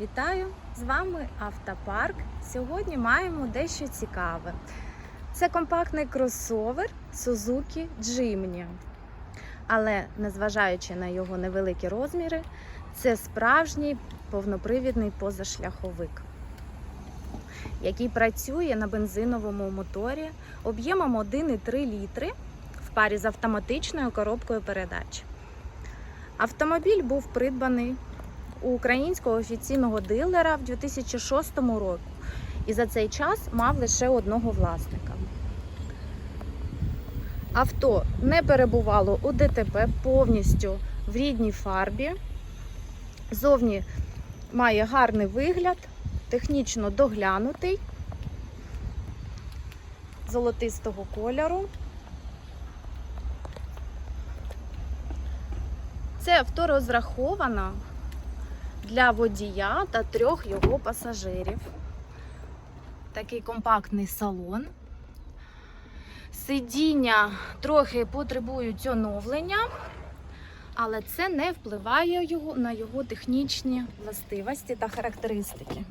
Вітаю! З вами Автопарк. Сьогодні маємо дещо цікаве. Це компактний кросовер Suzuki Jimny. Але незважаючи на його невеликі розміри, це справжній повнопривідний позашляховик, який працює на бензиновому моторі об'ємом 1,3 літри в парі з автоматичною коробкою передач. Автомобіль був придбаний у українського офіційного дилера в 2006 році і за цей час мав лише одного власника. Авто не перебувало у ДТП повністю в рідній фарбі. Зовні має гарний вигляд, технічно доглянутий, золотистого кольору. Це авто розраховано для водія та трьох його пасажирів. Такий компактний салон. Сидіння трохи потребують оновлення, але це не впливає його, на його технічні властивості та характеристики.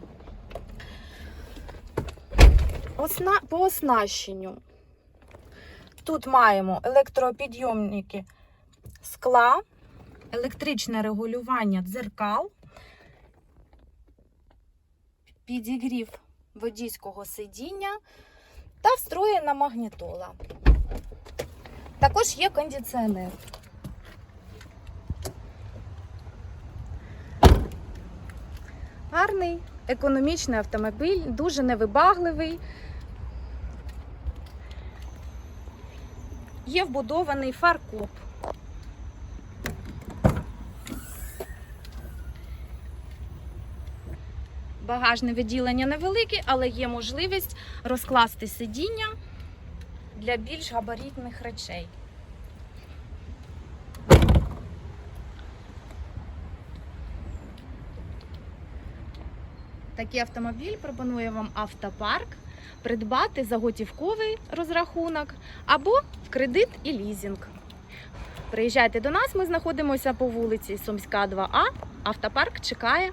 Осна... По оснащенню. Тут маємо електропідйомники скла, електричне регулювання дзеркал, підігрів водійського сидіння та встроєна магнітола. Також є кондиціонер. Гарний економічний автомобіль, дуже невибагливий. Є вбудований фаркоп. Багажне відділення невелике, але є можливість розкласти сидіння для більш габаритних речей. Такий автомобіль пропонує вам автопарк придбати за готівковий розрахунок або в кредит і лізинг. Приїжджайте до нас, ми знаходимося по вулиці Сумська, 2А. Автопарк чекає.